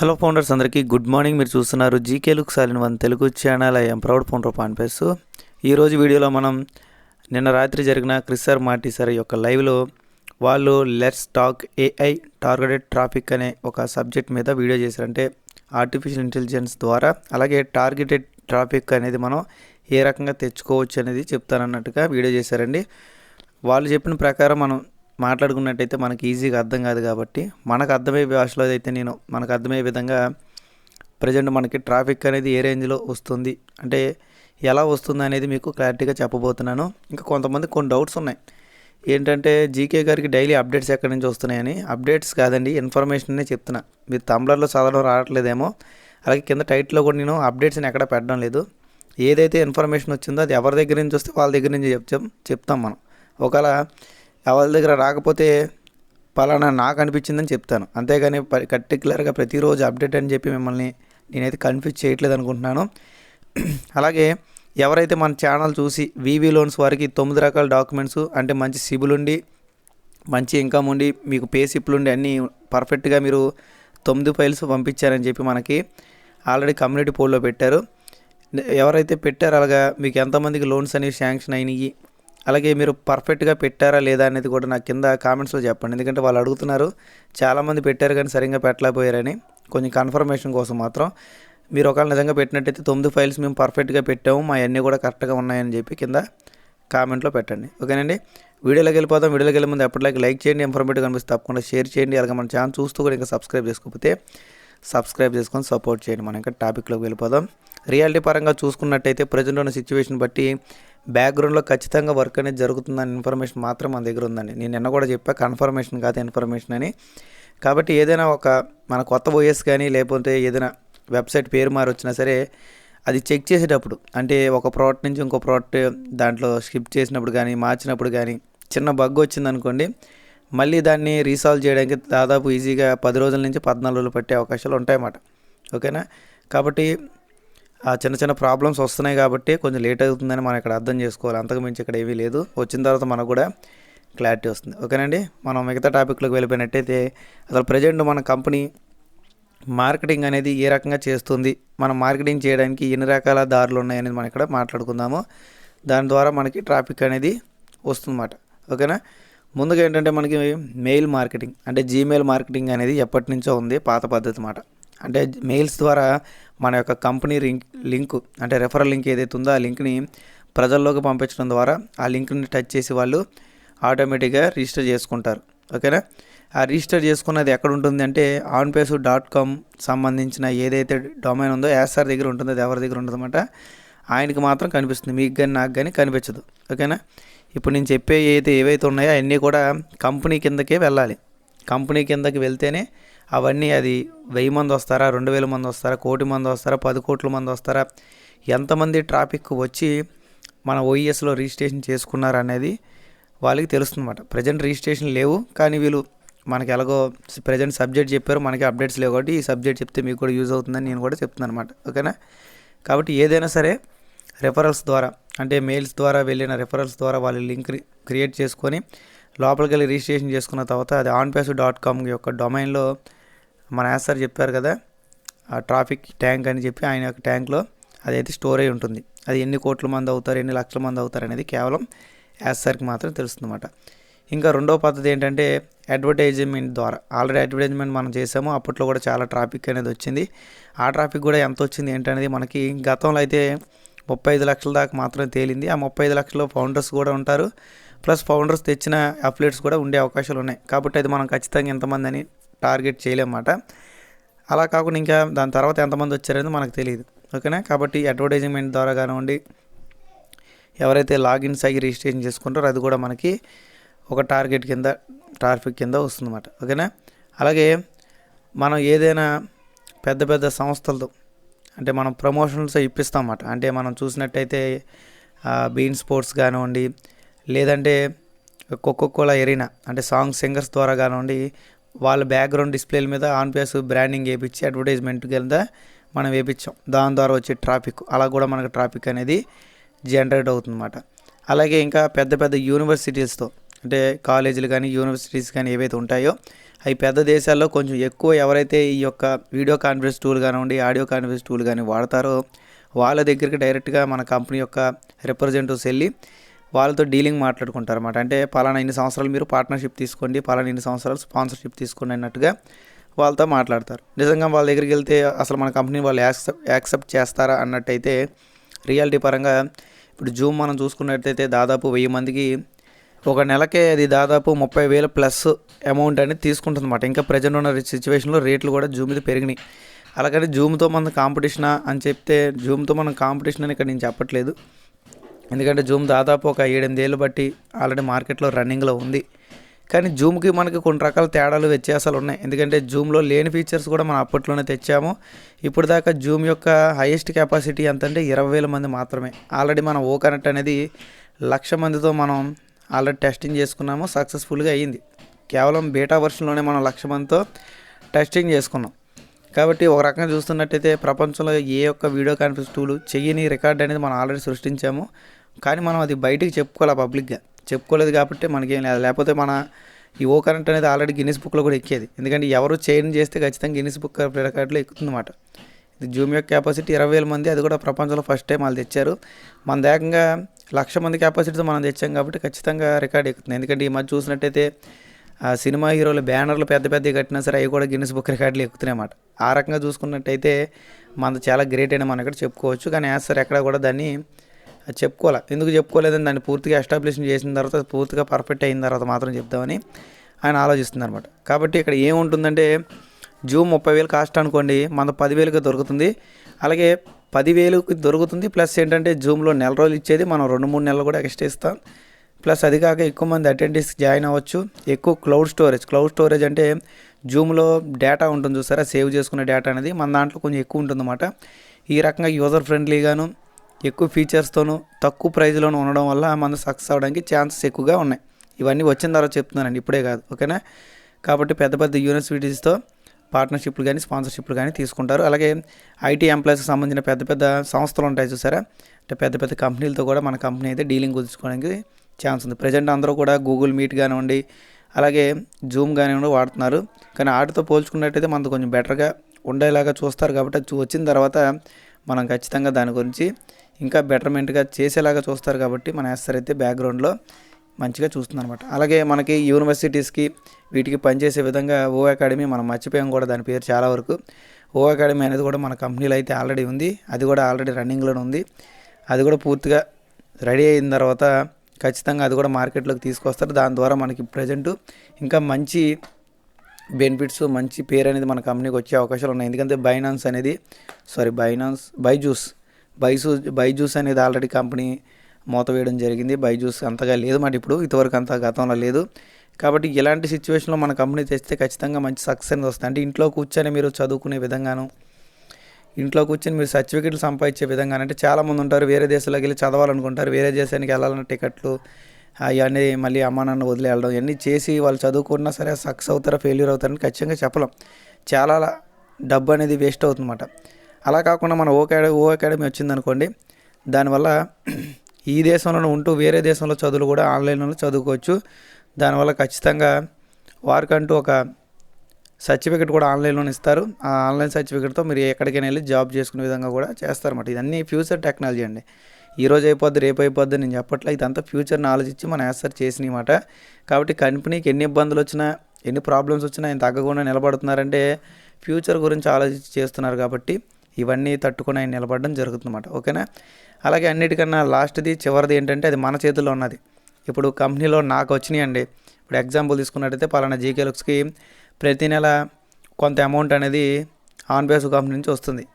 Hello founders అందరికీ good morning. మీరు చూస్తున్నారు GK look సాలిన్ one Telugu channel. I'm proud founder పాన్పేస్ ఈరోజు వీడియోలో మనం నిన్న రాత్రి జరిగిన క్రిస్సర్ మార్టీ సార్ యొక్క లైవ్లో వాళ్ళు let's talk AI targeted traffic అనే ఒక సబ్జెక్ట్ మీద వీడియో చేశారంటే ఆర్టిఫిషియల్ ఇంటెలిజెన్స్ ద్వారా అలాగే టార్గెటెడ్ ట్రాఫిక్ అనేది మనం ఏ రకంగా తెచ్చుకోవచ్చు అనేది చెప్తానన్నట్టుగా వీడియో చేశారండి. వాళ్ళు చెప్పిన ప్రకారం మనం మాట్లాడుకున్నట్టయితే మనకి ఈజీగా అర్థం కాదు కాబట్టి మనకు అర్థమయ్యే భాషలో అయితే నేను మనకు అర్థమయ్యే విధంగా ప్రజెంట్ మనకి ట్రాఫిక్ అనేది ఏ రేంజ్లో వస్తుంది అంటే ఎలా వస్తుంది అనేది మీకు క్లారిటీగా చెప్పబోతున్నాను. ఇంకా కొంతమంది కొన్ని డౌట్స్ ఉన్నాయి. ఏంటంటే జీకే గారికి డైలీ అప్డేట్స్ ఎక్కడి నుంచి వస్తున్నాయని? అప్డేట్స్ కాదండి ఇన్ఫర్మేషన్నే చెప్తున్నా. మీరు తమ్లర్లో చదవడం రావట్లేదేమో. అలాగే కింద టైట్లో కూడా నేను అప్డేట్స్ని ఎక్కడ పెట్టడం లేదు. ఏదైతే ఇన్ఫర్మేషన్ వచ్చిందో అది ఎవరి దగ్గర నుంచి వస్తే వాళ్ళ దగ్గర నుంచి చెప్తాం చెప్తాం మనం. ఒకవేళ ఎవరి దగ్గర రాకపోతే పలానా నాకు అనిపించిందని చెప్తాను. అంతేగాని పర్టికులర్గా ప్రతిరోజు అప్డేట్ అని చెప్పి మిమ్మల్ని నేనైతే కన్ఫ్యూజ్ చేయట్లేదు అనుకుంటున్నాను. అలాగే ఎవరైతే మన ఛానల్ చూసి వీవీ లోన్స్ వారికి తొమ్మిది రకాల డాక్యుమెంట్స్ అంటే మంచి సిబుల్ ఉండి మంచి ఇన్కమ్ ఉండి మీకు పే సిప్లు ఉండి అన్నీ పర్ఫెక్ట్గా మీరు తొమ్మిది ఫైల్స్ పంపించారని చెప్పి మనకి ఆల్రెడీ కమ్యూనిటీ పోల్లో పెట్టారు. ఎవరైతే పెట్టారో అలాగా మీకు ఎంతమందికి లోన్స్ అనేవి శాంక్షన్ అయినాయి అలాగే మీరు పర్ఫెక్ట్గా పెట్టారా లేదా అనేది కూడా నాకు కింద కామెంట్స్లో చెప్పండి. ఎందుకంటే వాళ్ళు అడుగుతున్నారు చాలామంది పెట్టారు కానీ సరిగ్గా పెట్టలేకపోయారని. కొంచెం కన్ఫర్మేషన్ కోసం మాత్రం మీరు ఒకవేళ నిజంగా పెట్టినట్టయితే తొమ్మిది ఫైల్స్ మేము పర్ఫెక్ట్గా పెట్టాము మా అన్నీ కూడా కరెక్ట్గా ఉన్నాయని చెప్పి కింద కామెంట్లో పెట్టండి. ఓకేనండి? వీడియోలోకి వెళ్ళిపోదాం. వీడియోలోకి వెళ్ళే ముందు ఎప్పటిలాగే లైక్ చేయండి ఇన్ఫర్మేటివ్ కనిపిస్తే తప్పకుండా షేర్ చేయండి. అలాగే మన ఛానల్ చూస్తూ కూడా ఇంకా సబ్స్క్రైబ్ చేసుకోకపోతే సబ్స్క్రైబ్ చేసుకొని సపోర్ట్ చేయండి. మనం ఇంకా టాపిక్లోకి వెళ్ళిపోదాం. రియాలిటీ పరంగా చూసుకున్నట్టయితే ప్రజెంట్ ఉన్న సిచ్యువేషన్ బట్టి బ్యాక్గ్రౌండ్లో ఖచ్చితంగా వర్క్ అనేది జరుగుతుందని ఇన్ఫర్మేషన్ మాత్రం మన దగ్గర ఉందండి. నేను నిన్న కూడా చెప్పా కన్ఫర్మేషన్ కాదు ఇన్ఫర్మేషన్ అని. కాబట్టి ఏదైనా ఒక మన కొత్త ఓఎస్ కానీ లేకపోతే ఏదైనా వెబ్సైట్ పేరు మారి వచ్చినా సరే అది చెక్ చేసేటప్పుడు అంటే ఒక ప్రోడక్ట్ నుంచి ఇంకో ప్రోడక్ట్ దాంట్లో స్కిప్ చేసినప్పుడు కానీ మార్చినప్పుడు కానీ చిన్న బగ్ వచ్చిందనుకోండి మళ్ళీ దాన్ని రీసాల్వ్ చేయడానికి దాదాపు ఈజీగా పది రోజుల నుంచి పద్నాలుగు రోజులు పట్టే అవకాశాలు ఉంటాయన్నమాట. ఓకేనా? కాబట్టి చిన్న చిన్న ప్రాబ్లమ్స్ వస్తున్నాయి కాబట్టి కొంచెం లేట్ అవుతుందని మనం ఇక్కడ అర్థం చేసుకోవాలి. అంతకు మించి ఇక్కడ ఏమీ లేదు. వచ్చిన తర్వాత మనకు కూడా క్లారిటీ వస్తుంది. ఓకేనండి మనం మిగతా టాపిక్లోకి వెళ్ళిపోయినట్టయితే అసలు ప్రజెంట్ మన కంపెనీ మార్కెటింగ్ అనేది ఏ రకంగా చేస్తుంది? మనం మార్కెటింగ్ చేయడానికి ఎన్ని రకాల దారులు ఉన్నాయనేది మనం ఇక్కడ మాట్లాడుకుందాము. దాని ద్వారా మనకి ట్రాఫిక్ అనేది వస్తుందన్నమాట. ఓకేనా ముందుగా ఏంటంటే మనకి మెయిల్ మార్కెటింగ్ అంటే జీమెయిల్ మార్కెటింగ్ అనేది ఎప్పటి నుంచో ఉంది పాత పద్ధతి అన్నమాట. అంటే మెయిల్స్ ద్వారా మన యొక్క కంపెనీ లింక్ లింక్ అంటే రెఫరల్ లింక్ ఏదైతే ఉందో ఆ లింక్ని ప్రజల్లోకి పంపించడం ద్వారా ఆ లింక్ని టచ్ చేసి వాళ్ళు ఆటోమేటిక్గా రిజిస్టర్ చేసుకుంటారు. ఓకేనా? ఆ రిజిస్టర్ చేసుకున్నది ఎక్కడ ఉంటుంది అంటే ఆన్పేసు డాట్ కామ్ సంబంధించిన ఏదైతే డొమైన్ ఉందో ఎస్ఆర్ దగ్గర ఉంటుంది అది ఎవరి దగ్గర ఉంటుందన్నమాట. ఆయనకి మాత్రం కనిపిస్తుంది. మీకు కానీ నాకు కానీ కనిపించదు. ఓకేనా? ఇప్పుడు నేను చెప్పే ఏదైతే ఏవైతే ఉన్నాయో అవన్నీ కూడా కంపెనీ కిందకే వెళ్ళాలి. కంపెనీ కిందకి వెళ్తేనే అవన్నీ అది వెయ్యి మంది వస్తారా రెండు వేల మంది వస్తారా కోటి మంది వస్తారా పది కోట్ల మంది వస్తారా ఎంతమంది ట్రాఫిక్ వచ్చి మన ఓఈఎస్లో రిజిస్ట్రేషన్ చేసుకున్నారు అనేది వాళ్ళకి తెలుస్తుందన్నమాట. ప్రజెంట్ రిజిస్ట్రేషన్ లేవు కానీ వీళ్ళు మనకి ఎలాగో ప్రజెంట్ సబ్జెక్ట్ చెప్పారు మనకి అప్డేట్స్ లేవు కాబట్టి ఈ సబ్జెక్ట్ చెప్తే మీకు కూడా యూజ్ అవుతుందని నేను కూడా చెప్తున్నాను అనమాట ఓకేనా కాబట్టి ఏదైనా సరే రెఫరల్స్ ద్వారా అంటే మెయిల్స్ ద్వారా వెళ్ళిన రెఫరల్స్ ద్వారా వాళ్ళు లింక్ క్రియేట్ చేసుకొని లోపలికి వెళ్ళి రిజిస్ట్రేషన్ చేసుకున్న తర్వాత అది ఆన్పేస్ డాట్ కామ్ యొక్క డొమైన్లో మన యాస్ సార్ చెప్పారు కదా ఆ ట్రాఫిక్ ట్యాంక్ అని చెప్పి ఆయన యొక్క ట్యాంక్లో అదైతే స్టోర్ అయి ఉంటుంది. అది ఎన్ని కోట్ల మంది అవుతారు ఎన్ని లక్షల మంది అవుతారు అనేది కేవలం యాస్ సార్కి మాత్రం తెలుస్తుందన్నమాట. ఇంకా రెండవ పద్ధతి ఏంటంటే అడ్వర్టైజ్మెంట్ ద్వారా. ఆల్రెడీ అడ్వర్టైజ్మెంట్ మనం చేసాము అప్పట్లో కూడా చాలా ట్రాఫిక్ అనేది వచ్చింది. ఆ ట్రాఫిక్ కూడా ఎంత వచ్చింది ఏంటనేది మనకి గతంలో అయితే ముప్పై ఐదు లక్షల దాకా మాత్రమే తేలింది. ఆ ముప్పై ఐదు లక్షల ఫౌండర్స్ కూడా ఉంటారు. ప్లస్ ఫౌండర్స్ తెచ్చిన అఫ్లేట్స్ కూడా ఉండే అవకాశాలు ఉన్నాయి. కాబట్టి అది మనం ఖచ్చితంగా ఎంతమంది అని టార్గెట్ చేయలేమన్నమాట అలా కాకుండా ఇంకా దాని తర్వాత ఎంతమంది వచ్చారనేది మనకు తెలియదు ఓకేనా కాబట్టి అడ్వర్టైజ్మెంట్ ద్వారా కానివ్వండి ఎవరైతే లాగిన్స్ అయ్యి రిజిస్ట్రేషన్ చేసుకుంటారో అది కూడా మనకి ఒక టార్గెట్ కింద ట్రాఫిక్ కింద వస్తుందన్నమాట ఓకేనా అలాగే మనం ఏదైనా పెద్ద పెద్ద సంస్థలతో అంటే మనం ప్రమోషన్స్ ఇప్పిస్తామన్నమాట అంటే మనం చూసినట్టయితే బీన్ స్పోర్ట్స్ కానివ్వండి లేదంటే కోకోకోలా ఎరీనా అంటే సాంగ్ సింగర్స్ ద్వారా కానివ్వండి వాళ్ళ బ్యాక్గ్రౌండ్ డిస్ప్లేల మీద ఆన్ బ్రాండింగ్ వేయించి అడ్వర్టైజ్మెంట్ కింద మనం వేయించాం దాని ద్వారా వచ్చే ట్రాఫిక్ అలా కూడా మనకు ట్రాఫిక్ అనేది జనరేట్ అవుతుందన్నమాట. అలాగే ఇంకా పెద్ద పెద్ద యూనివర్సిటీస్తో అంటే కాలేజీలు కానీ యూనివర్సిటీస్ కానీ ఏవైతే ఉంటాయో అవి పెద్ద దేశాల్లో కొంచెం ఎక్కువ ఎవరైతే ఈ యొక్క వీడియో కాన్ఫరెన్స్ టూల్ కానివ్వండి ఆడియో కాన్ఫరెన్స్ టూల్ కానీ వాడతారో వాళ్ళ దగ్గరికి డైరెక్ట్గా మన కంపెనీ యొక్క రిప్రజెంటేటివ్స్ వెళ్ళి వాళ్ళతో డీలింగ్ మాట్లాడుకుంటారు అనమాట అంటే పలానా ఇన్ని సంవత్సరాలు మీరు పార్ట్నర్షిప్ తీసుకోండి పలానా ఇన్ని సంవత్సరాలు స్పాన్సర్షిప్ తీసుకోండి అన్నట్టుగా వాళ్ళతో మాట్లాడతారు. నిజంగా వాళ్ళ దగ్గరికి వెళ్తే అసలు మన కంపెనీ వాళ్ళు యాక్సెప్ట్ యాక్సెప్ట్ చేస్తారా అన్నట్టయితే రియాలిటీ పరంగా ఇప్పుడు జూమ్ మనం చూసుకున్నట్టయితే దాదాపు వెయ్యి మందికి ఒక నెలకే అది దాదాపు ముప్పై వేల ప్లస్ అమౌంట్ అనేది తీసుకుంటుంది అనమాట ఇంకా ప్రజెంట్ ఉన్న సిచ్యువేషన్లో రేట్లు కూడా జూమ్ మీద పెరిగినాయి. అలాగని జూమ్తో మన కాంపిటీషనా అని చెప్తే జూమ్తో మనం కాంపిటీషన్ అని ఇక్కడ నేను చెప్పట్లేదు. ఎందుకంటే జూమ్ దాదాపు ఒక ఏడెనిమిదేళ్ళు బట్టి ఆల్రెడీ మార్కెట్లో రన్నింగ్లో ఉంది. కానీ జూమ్కి మనకి కొన్ని రకాల తేడాలు వ్యత్యాసాలు ఉన్నాయి. ఎందుకంటే జూమ్లో లేని ఫీచర్స్ కూడా మనం అప్పట్లోనే తెచ్చాము. ఇప్పుడు దాకా జూమ్ యొక్క హైయెస్ట్ కెపాసిటీ ఎంత అంటే ఇరవై వేల మంది మాత్రమే. ఆల్రెడీ మన ఓ కనెక్ట్ అనేది లక్ష మందితో మనం ఆల్రెడీ టెస్టింగ్ చేసుకున్నాము. సక్సెస్ఫుల్గా అయ్యింది కేవలం బీటా వర్షన్లోనే మనం లక్ష మందితో టెస్టింగ్ చేసుకున్నాం. కాబట్టి ఒక రకంగా చూస్తున్నట్టయితే ప్రపంచంలో ఏ ఒక్క వీడియో కాన్ఫరెన్స్ టూలు చెయ్యని రికార్డ్ అనేది మనం ఆల్రెడీ సృష్టించాము. కానీ మనం అది బయటికి చెప్పుకోవాలి పబ్లిక్గా? చెప్పుకోలేదు కాబట్టి మనకేం లేదు. లేకపోతే మన ఈ ఓ కరెంట్ అనేది ఆల్రెడీ గిన్నిస్ బుక్లో కూడా ఎక్కేది. ఎందుకంటే ఎవరు చైన్ చేస్తే ఖచ్చితంగా గిన్నిస్ బుక్ రికార్డులో ఎక్కుతుందన్నమాట. ఇది జూమ్ యొక్క కెపాసిటీ ఇరవై వేల మంది అది కూడా ప్రపంచంలో ఫస్ట్ టైం వాళ్ళు తెచ్చారు. మన దేకంగా లక్ష మంది కెపాసిటీతో మనం తెచ్చాం కాబట్టి ఖచ్చితంగా రికార్డ్ ఎక్కుతుంది. ఎందుకంటే ఈ మధ్య చూసినట్టయితే ఆ సినిమా హీరోలు బ్యానర్లు పెద్ద పెద్ద కట్టినా సరే అవి కూడా గిన్నెస్ బుక్ రికార్డులు ఎక్కుతున్నాయి అన్నమాట. ఆ రకంగా చూసుకున్నట్టయితే మనది చాలా గ్రేట్ అని మనం ఇక్కడ చెప్పుకోవచ్చు. కానీ యాజ్ సార్ ఎక్కడ కూడా దాన్ని అది చెప్పుకోవాలి? ఎందుకు చెప్పుకోలేదని దాన్ని పూర్తిగా ఎస్టాబ్లిష్ చేసిన తర్వాత పూర్తిగా పర్ఫెక్ట్ అయిన తర్వాత మాత్రం చెప్దామని ఆయన ఆలోచిస్తుందనమాట కాబట్టి ఇక్కడ ఏముంటుందంటే జూమ్ ముప్పై వేలు కాస్ట్ అనుకోండి మన పదివేలుకి దొరుకుతుంది. అలాగే పదివేలుకి దొరుకుతుంది ప్లస్ ఏంటంటే జూమ్లో నెల రోజులు ఇచ్చేది మనం రెండు మూడు నెలలు కూడా ఎక్స్ట్రా ఇస్తాం. ప్లస్ అది కాక ఎక్కువ మంది అటెండెన్స్ జాయిన్ అవ్వచ్చు. ఎక్కువ క్లౌడ్ స్టోరేజ్ క్లౌడ్ స్టోరేజ్ అంటే జూమ్లో డేటా ఉంటుంది చూసారా? సేవ్ చేసుకునే డేటా అనేది మన దాంట్లో కొంచెం ఎక్కువ ఉంటుందన్నమాట. ఈ రకంగా యూజర్ ఫ్రెండ్లీగాను ఎక్కువ ఫీచర్స్తోనూ తక్కువ ప్రైజ్లోనూ ఉండడం వల్ల మనం సక్సెస్ అవ్వడానికి ఛాన్సెస్ ఎక్కువగా ఉన్నాయి. ఇవన్నీ వచ్చిన తర్వాత చెప్తున్నానండి ఇప్పుడే కాదు ఓకేనా? కాబట్టి పెద్ద పెద్ద యూనివర్సిటీస్తో పార్ట్నర్షిప్లు కానీ స్పాన్సర్షిప్లు కానీ తీసుకుంటారు. అలాగే ఐటీ ఎంప్లాయీస్కి సంబంధించిన పెద్ద పెద్ద సంస్థలు ఉంటాయి చూసారా? అంటే పెద్ద పెద్ద కంపెనీలతో కూడా మన కంపెనీ అయితే డీలింగ్ కుదుర్చుకోవడానికి ఛాన్స్ ఉంది. ప్రజెంట్ అందరూ కూడా గూగుల్ మీట్ కానివ్వండి అలాగే జూమ్ కానివ్వండి వాడుతున్నారు. కానీ వాటితో పోల్చుకున్నట్టయితే మనకు కొంచెం బెటర్గా ఉండేలాగా చూస్తారు కాబట్టి చూ- వచ్చిన తర్వాత మనం ఖచ్చితంగా దాని గురించి ఇంకా బెటర్మెంట్గా చేసేలాగా చూస్తారు కాబట్టి మన ఎస్ఆర్ అయితే బ్యాక్గ్రౌండ్లో మంచిగా చూస్తుంది అనమాట అలాగే మనకి యూనివర్సిటీస్కి వీటికి పనిచేసే విధంగా ఓ అకాడమీ మనం మర్చిపోయాం కూడా దాని పేరు చాలా వరకు. ఓ అకాడమీ అనేది కూడా మన కంపెనీలో అయితే ఆల్రెడీ ఉంది. అది కూడా ఆల్రెడీ రన్నింగ్లోనే ఉంది. అది కూడా పూర్తిగా రెడీ అయిన తర్వాత ఖచ్చితంగా అది కూడా మార్కెట్లోకి తీసుకొస్తారు. దాని ద్వారా మనకి ప్రజెంట్ ఇంకా మంచి బెనిఫిట్స్ మంచి పేరు అనేది మన కంపెనీకి వచ్చే అవకాశాలు ఉన్నాయి. ఎందుకంటే బైనాన్స్ అనేది సారీ బైనాన్స్ బైజూస్ బైజూస్ బైజూస్ అనేది ఆల్రెడీ కంపెనీ మూత వేయడం జరిగింది. బైజూస్ అంతగా లేదు మాట ఇప్పుడు. ఇంతవరకు అంత గతంలో లేదు. కాబట్టి ఇలాంటి సిచ్యువేషన్లో మన కంపెనీ తెస్తే ఖచ్చితంగా మంచి సక్సెస్ అనేది వస్తుంది. అంటే ఇంట్లో కూర్చొని మీరు చదువుకునే విధంగాను ఇంట్లో కూర్చొని మీరు సర్టిఫికెట్లు సంపాదించే విధంగా అంటే చాలామంది ఉంటారు వేరే దేశాలకు వెళ్ళి చదవాలనుకుంటారు. వేరే దేశానికి వెళ్ళాలన్న టికెట్లు అవన్నీ మళ్ళీ అమ్మా నాన్న వదిలి వెళ్ళడం ఇవన్నీ చేసి వాళ్ళు చదువుకున్నా సరే సక్సెస్ అవుతారా ఫెయిల్యూర్ అవుతారని ఖచ్చితంగా చెప్పలేం. చాలా డబ్బు అనేది వేస్ట్ అవుతుందన్నమాట. అలా కాకుండా మన ఓ అకాడమీ ఓ అకాడమీ వచ్చిందనుకోండి దానివల్ల ఈ దేశంలో ఉంటూ వేరే దేశంలో చదువులు కూడా ఆన్లైన్లో చదువుకోవచ్చు. దానివల్ల ఖచ్చితంగా వారికంటూ ఒక సర్టిఫికెట్ కూడా ఆన్లైన్లోనే ఇస్తారు. ఆ ఆన్లైన్ సర్టిఫికెట్తో మీరు ఎక్కడికైనా వెళ్ళి జాబ్ చేసుకునే విధంగా కూడా చేస్తారన్నమాట. ఇదన్నీ ఫ్యూచర్ టెక్నాలజీ అండి. ఈ రోజు అయిపోద్ది రేపు అయిపోద్ది నేను చెప్పట్లే. ఇదంతా ఫ్యూచర్ని ఆలోచించి మన యాసర్ చేసినమాట కాబట్టి కంపెనీకి ఎన్ని ఇబ్బందులు వచ్చినా ఎన్ని ప్రాబ్లమ్స్ వచ్చినా ఆయన తగ్గకుండా నిలబడుతున్నారంటే ఫ్యూచర్ గురించి ఆలోచించి చేస్తున్నారు కాబట్టి ఇవన్నీ తట్టుకొని ఆయన నిలబడడం జరుగుతుందన్నమాట ఓకేనా? అలాగే అన్నిటికన్నా లాస్ట్ది చివరిది ఏంటంటే అది మన చేతుల్లో ఉన్నది. ఇప్పుడు కంపెనీలో నాకు వచ్చినాయి అండి ఇప్పుడు ఎగ్జాంపుల్ తీసుకున్నట్టయితే పలానా జీకే లుక్స్కి ప్రతి నెల కొంత అమౌంట్ అనేది ఆన్ బేస్ కంపెనీ నుంచి వస్తుంది.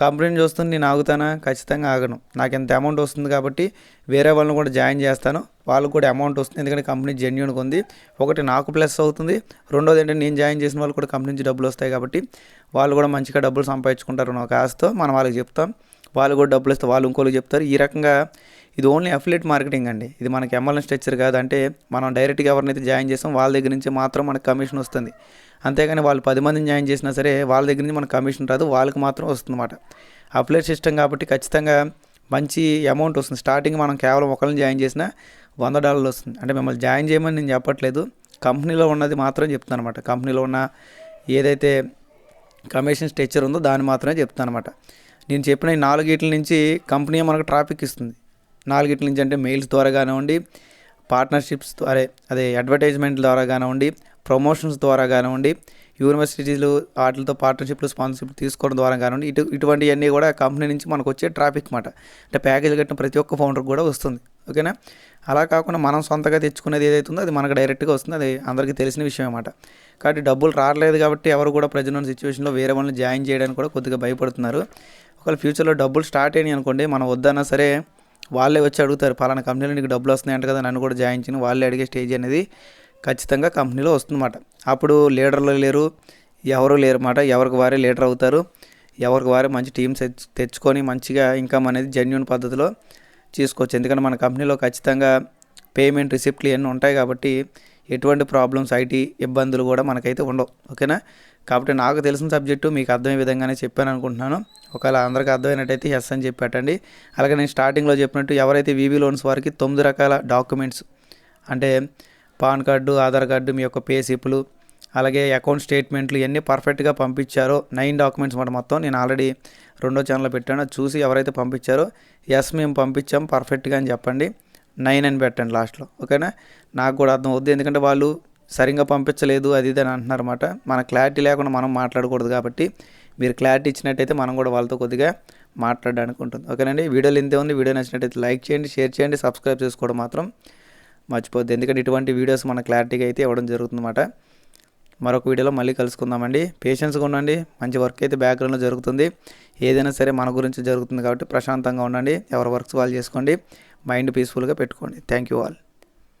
కంపెనీని చూస్తుంది నేను ఆగుతానా? ఖచ్చితంగా ఆగను. నాకు ఎంత అమౌంట్ వస్తుంది కాబట్టి వేరే వాళ్ళని కూడా జాయిన్ చేస్తాను. వాళ్ళకు కూడా అమౌంట్ వస్తుంది. ఎందుకంటే కంపెనీ జెన్యున్గా ఉంది. ఒకటి నాకు ప్లస్ అవుతుంది. రెండోది ఏంటంటే నేను జాయిన్ చేసిన వాళ్ళు కూడా కంపెనీ నుంచి డబ్బులు వస్తాయి కాబట్టి వాళ్ళు కూడా మంచిగా డబ్బులు సంపాదించుకుంటారు ఒక ఆశతో మనం వాళ్ళకి చెప్తాం. వాళ్ళు కూడా డబ్బులు ఇస్తే వాళ్ళు ఇంకోళ్ళు చెప్తారు. ఈ రకంగా ఇది ఓన్లీ అఫిలేట్ మార్కెటింగ్ అండి. ఇది మనకి ఎంఎల్ఎన్ స్ట్రక్చర్ కాదు అంటే మనం డైరెక్ట్గా ఎవరినైతే జాయిన్ చేస్తాం వాళ్ళ దగ్గర నుంచి మాత్రం మనకు కమిషన్ వస్తుంది. అంతేగాని వాళ్ళు పది మందిని జాయిన్ చేసినా సరే వాళ్ళ దగ్గర నుంచి మనకు కమిషన్ రాదు వాళ్ళకి మాత్రం వస్తుందన్నమాట. అఫిలేట్ సిస్టమ్ కాబట్టి ఖచ్చితంగా మంచి అమౌంట్ వస్తుంది. స్టార్టింగ్ మనం కేవలం ఒకరిని జాయిన్ చేసినా వంద డాలర్లు వస్తుంది. అంటే మిమ్మల్ని జాయిన్ చేయమని నేను చెప్పట్లేదు. కంపెనీలో ఉన్నది మాత్రం చెప్తాను అనమాట కంపెనీలో ఉన్న ఏదైతే కమిషన్ స్ట్రక్చర్ ఉందో దాన్ని మాత్రమే చెప్తాను అనమాట నేను చెప్పిన ఈ నాలుగిట్ల నుంచి కంపెనీ మనకు ట్రాఫిక్ ఇస్తుంది. నాలుగిట్ల నుంచి అంటే మెయిల్స్ ద్వారా కానివ్వండి పార్ట్నర్షిప్స్ అదే అదే అడ్వర్టైజ్మెంట్ ద్వారా కానివ్వండి ప్రమోషన్స్ ద్వారా కానివ్వండి యూనివర్సిటీలు వాటితో పార్ట్నర్షిప్లు స్పాన్సర్షిప్ తీసుకోవడం ద్వారా కానివ్వండి ఇటు ఇటువంటివన్నీ కూడా కంపెనీ నుంచి మనకు వచ్చే ట్రాఫిక్ మాట. అంటే ప్యాకేజ్ కట్టిన ప్రతి ఒక్క ఫౌండర్కి కూడా వస్తుంది. ఓకేనా? అలా కాకుండా మనం సొంతగా తెచ్చుకునేది ఏదైతుందో అది మనకు డైరెక్ట్గా వస్తుంది. అది అందరికీ తెలిసిన విషయం అన్నమాట కాబట్టి డబ్బులు రావట్లేదు కాబట్టి ఎవరు కూడా ప్రజెంట్ సిచ్యువేషన్లో వేరే వాళ్ళని జాయిన్ చేయడానికి కూడా కొద్దిగా భయపడుతున్నారు. ఒకవేళ ఫ్యూచర్లో డబ్బులు స్టార్ట్ అయినాయి అనుకోండి మనం వద్దన్నా సరే వాళ్ళే వచ్చి అడుగుతారు పలానా కంపెనీలో నీకు డబ్బులు వస్తున్నాయంట కదా నన్ను కూడా జాయిన్ చేయను వాళ్ళే అడిగే స్టేజ్ అనేది ఖచ్చితంగా కంపెనీలో వస్తుందన్నమాట. అప్పుడు లీడర్లు లేరు ఎవరు లేరు అన్నమాట ఎవరికి వారే లీడర్ అవుతారు ఎవరికి వారే మంచి టీమ్స్ తెచ్చుకొని మంచిగా ఇన్కమ్ అనేది జెన్యున్ పద్ధతిలో చేసుకోవచ్చు ఎందుకంటే మన కంపెనీలో ఖచ్చితంగా పేమెంట్ రిసిప్ట్లు ఇవన్నీ ఉంటాయి కాబట్టి ఎటువంటి ప్రాబ్లమ్స్ ఐటీ ఇబ్బందులు కూడా మనకైతే ఉండవు. ఓకేనా? కాబట్టి నాకు తెలిసిన సబ్జెక్టు మీకు అర్థమయ్యే విధంగానే చెప్పాను అనుకుంటున్నాను. ఒకవేళ అందరికీ అర్థమైనట్టయితే ఎస్ అని చెప్పి పెట్టండి. అలాగే నేను స్టార్టింగ్లో చెప్పినట్టు ఎవరైతే వీవీ లోన్స్ వారికి తొమ్మిది రకాల డాక్యుమెంట్స్ అంటే పాన్ కార్డు ఆధార్ కార్డు మీ యొక్క పేసిప్లు అలాగే అకౌంట్ స్టేట్మెంట్లు ఇవన్నీ పర్ఫెక్ట్గా పంపించారో. నైన్ డాక్యుమెంట్స్ మాట మొత్తం నేను ఆల్రెడీ రెండో ఛానల్లో పెట్టాను. చూసి ఎవరైతే పంపించారో ఎస్ మేము పంపించాం పర్ఫెక్ట్గా అని చెప్పండి. నైన్ అని పెట్టండి లాస్ట్లో ఓకేనా? నాకు కూడా అర్థం అవుద్ది. ఎందుకంటే వాళ్ళు సరిగ్గా పంపించలేదు అది ఇది అని అంటున్నారు అనమాట మన క్లారిటీ లేకుండా మనం మాట్లాడకూడదు కాబట్టి మీరు క్లారిటీ ఇచ్చినట్టయితే మనం కూడా వాళ్ళతో కొద్దిగా మాట్లాడడానికి ఉంటుంది. ఓకేనండి? వీడియోలు ఇంతే ఉంది. వీడియో నచ్చినట్టయితే లైక్ చేయండి షేర్ చేయండి సబ్స్క్రైబ్ చేసుకోవడం మాత్రం మర్చిపోద్ది ఎందుకంటే ఇటువంటి వీడియోస్ మన క్లారిటీగా అయితే ఇవ్వడం జరుగుతుందన్నమాట. మరొక వీడియోలో మళ్ళీ కలుసుకుందామండి. పేషెన్స్గా ఉండండి. మంచి వర్క్ అయితే బ్యాక్గ్రౌండ్లో జరుగుతుంది. ఏదైనా సరే మన గురించి జరుగుతుంది కాబట్టి ప్రశాంతంగా ఉండండి. ఎవరి వర్క్స్ వాళ్ళు చేసుకోండి. మైండ్ పీస్ఫుల్గా పెట్టుకోండి. Thank you all.